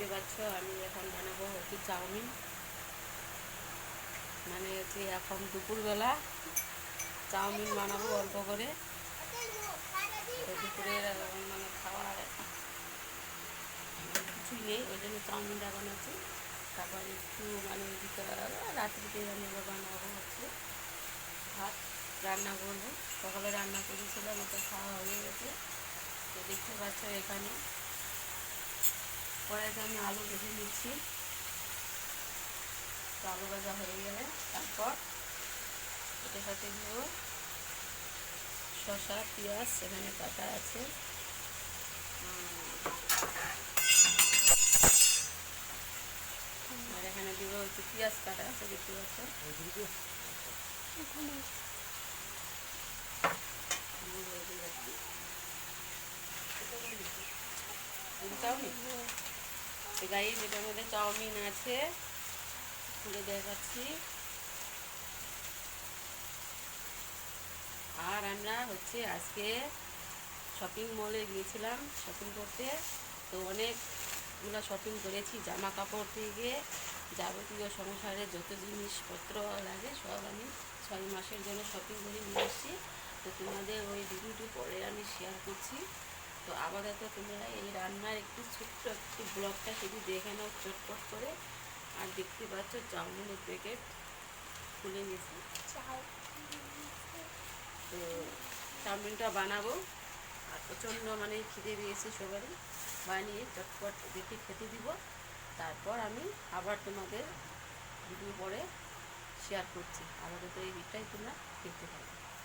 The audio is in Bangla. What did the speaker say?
দেখতে পাচ্ছ, আমি এখন বানাবো হচ্ছে চাউমিন। মানে হচ্ছে এখন দুপুরবেলা চাউমিন বানাবো অল্প করে। দুপুরের মানে খাওয়ার কিছুই নেই, ওই জন্য চাউমিনটা বানাচ্ছি। তারপর একটু মানে রাত্রিতে আমি বানাবো হচ্ছে ভাত। রান্না করব। সকালে রান্না করেছিলাম, ওটা খাওয়া হয়ে গেছে। দেখতে পাচ্ছ এখানে কড়াইতে আমি আলু ভেজে নিচ্ছি। তো আলু ভাজা হয়ে গেলে তারপর এটার সাথে দেব শসা পেঁয়াজ এখানে কাটা আছে। আর এখানে দিব হচ্ছে পেঁয়াজ কাটা আছে দেখতে পাচ্ছ চাউমিন গাই যেটার মধ্যে চাউমিন আছে। খুলে দেখাচ্ছি। আর আমরা হচ্ছে আজকে শপিং মলে গিয়েছিলাম শপিং করতে। তো অনেকগুলো শপিং করেছি জামা কাপড় থেকে যাবতীয় সংসারে যত জিনিসপত্র লাগে সব আমি ছয় মাসের জন্য শপিং করে নিয়ে এসেছি তো তোমাদের ওই ভিডিওটি পরে আমি শেয়ার করছি। তো আপাতত তোমরা এই রান্নার একটু ছোট্ট একটি ব্লগটা শুধু দেখে নাও চটপট করে। আর দেখতে পাচ্ছ চাউমিনের প্যাকেট খুলে গেছি তো চাউমিনটা বানাবো। আর প্রচণ্ড মানে খিদে পেয়েছে সবারই। বানিয়ে চটপট দেখে খেতে দিব। তারপর আমি আবার তোমাদের ভিডিও পরে শেয়ার করছি। আপাতত এই ভিডিওটাই তোমরা দেখতে পাবে